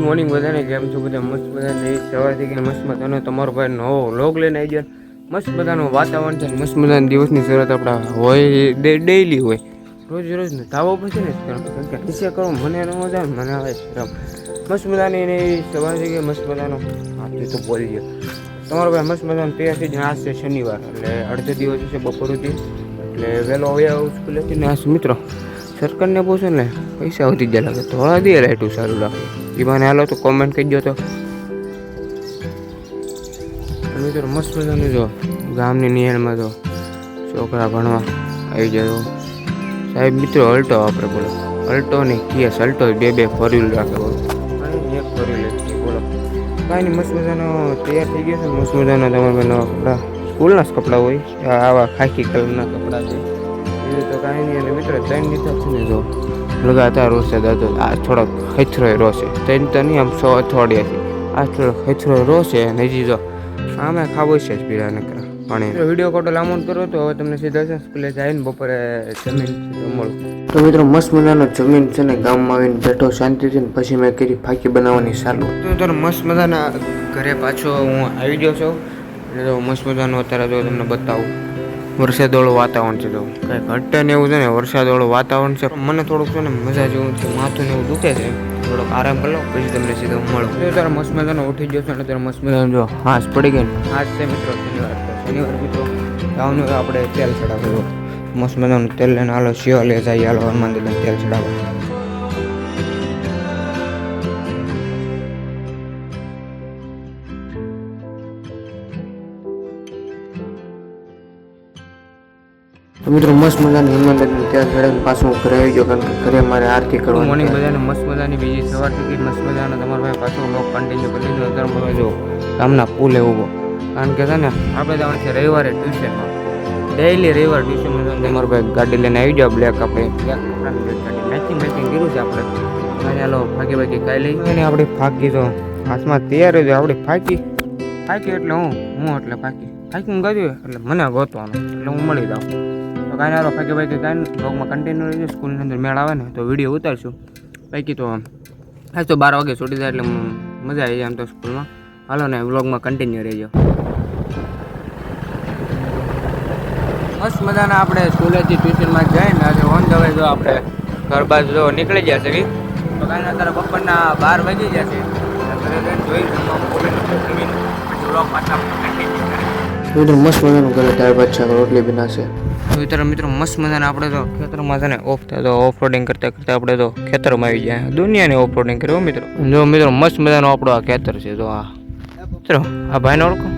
Morning બધાને, કેમ છો બધા? મસ્ત બધાને? સવારથી કે મસ્ત મજાનો તમારો ભાઈ નવો લોગ લઈને આવી જાય મસ્ત બધાનું વાતાવરણ છે મસ્ત મજાના દિવસની શરૂઆત આપણા હોય ડેઈલી હોય. રોજ રોજ ને પછી ને કારણ કે કરો, મને ન મજા મને આવે શરમ. મસ્ત મજાની એને સવાર થઈ ગઈ મસ્ત મજાનો હાથી તો બોલી ગયો. તમારો ભાઈ મસ્ત મજાનો તૈયાર થઈ જાય આજ છે શનિવાર, એટલે અડધો દિવસ છે બપોરથી. એટલે વહેલો આવ્યા સ્કૂલેથી ને આ મિત્રો. સરકારને પૂછો ને, પૈસા વધી જાય લાગે થોડા દે લાઈટું સારું લાગે. એ હાલો તો કોમેન્ટ કરી દો તો. મિત્રો મસ્ત મજાનું જો ગામની નિહાળમાં તો છોકરા ભણવા આવી જાય સાહેબ, મિત્રો, અલ્ટો આપણે બોલો. અલ્ટો ને કિયસ અલ્ટો બે બે ફોર વ્હીલ રાખે બોલો. એક ફોર વ્હીલ બોલો. કાંઈ નહીં, મસ્ત મજાનો તૈયાર થઈ ગયો છે મસ્ત મજાના તમારા નવા કપડાં. સ્કૂલના જ કપડાં હોય આવા ખાખી કલરના કપડાં છે. બીજું તો કાંઈ નહીં. અને મિત્રો ત્રણ દિવસ છે ને જો. લગાતાર રોશે દાદો. આ થોડોક ખેચરો રોશે. ત્રણ તો નહીં આમ સો અઠવાડિયાથી. આ થોડોક ખેચરો રોશે અને હજી જો આમે ખાવો છે જ પીડા નકરા. પણ વીડિયો કોટો લાંબો કરો તો હવે તમને સીધા છે સ્કૂલે જઈને બપોરે જમીન મળું. તો મિત્રો મસ્ત મજાનો જમીન છે ને ગામમાં આવીને બેઠો શાંતિથી ને પછી મેં કરી ફાકી બનાવવાની ચાલુ તો ત્યારે મસ્ત મજાના ઘરે પાછો હું આવી ગયો છું. એટલે તો મસ્ત મજાનું અત્યારે જો તમને બતાવું. વરસાદવાળું વાતાવરણ છે તો કંઈ ઘટે ને એવું છે ને, વરસાદવાળું વાતાવરણ છે. મને થોડુંક છે ને મજા જેવું છે, માથું ને એવું દુખે છે. થોડોક આરામ કરી લો પછી તમને સીધો મળો. તો તારે મસ્ત મજાનો ઉઠી જશો છે અને ત્યારે મસ્ત જો હાશ પડી ગઈ ને. હાશ છે મિત્રો, શનિવાર શનિવાર મિત્રો ગાઉનું આપણે તેલ ચડાવ્યું મસ્ત તેલ લઈને હાલો શિયો લે જાય હાલો હનુમાન તેલ ચડાવવા. તો મિત્રો મસ્ત મજાની હિમાલય ત્યાં ચડાવીને પાછું હું ઘરે આવી ગયો કારણ કે ઘરે મારે આરતી કરવાની મોર્નિંગ બધાને. મસ્ત મજાની બીજી સવારથી મસ્ત મજાનો તમારો ભાઈ પાછો લોક કન્ટિન્યુ કરી દીધો અત્યારે તમે જો ગામના પુલે એવું કારણ કે છે ને આપણે જવાનું છે રવિવારે ટ્યુશનમાં ડેઈલી રવિવાર ટ્યુશનમાં તમારો ભાઈ ગાડી લઈને આવી જાવ બ્લેક આપણે. બ્લેક કપડાની મેચિંગ મેચિંગ કર્યું છે આપણે. ચાલો ફાકી ફાકી ખાઈ લઈ અને આપણે ફાકી તો હાથમાં તૈયાર જ આપણે ફાકી ફાકી એટલે હું હું એટલે ફાકી ફાકી હું ગયું એટલે મને ગોતવાનું. એટલે હું મળી જાઉં. કાંઈ હારો ભાઈ કે કાંઈ બ્લોગમાં કન્ટિન્યુ રહેજો, સ્કૂલની અંદર મેળ આવે ને તો વીડિયો ઉતારશું. બાકી તો આજ તો બાર વાગે છૂટી જાય એટલે મજા આવી જાય આમ તો સ્કૂલમાં. હાલો ને વ્લોગમાં કન્ટિન્યુ રહેજો. મસ્ત મજાના આપણે સ્કૂલેથી ટ્યુશનમાં જઈને આજે ઓન ધ જો આપણે ઘર બાજુ જો નીકળી ગયા છે તો કાંઈ અત્યારે બપોરના બાર વાગી ગયા છે. મસ્ત મજાનું ઘરે ત્યાર બાદ છે, રોટલી બનાવશે મિત્રો મિત્રો મસ્ત મજાના આપણે તો ખેતરમાં છે ને ઓફ થાય તો ઓફ રોડિંગ કરતા કરતા આપણે તો ખેતરમાં આવી જાય દુનિયાની ઓફ રોડિંગ કર્યો મિત્રો. જો મિત્રો મસ્ત મજાનો આપણો આ ખેતર છે તો આ. મિત્રો, આ ભાઈને ઓળખો?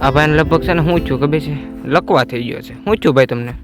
આ ભાઈને લગભગ છે ને હું છું, ખબર છે? લકવા થઈ ગયો છે. હું છું ભાઈ તમને?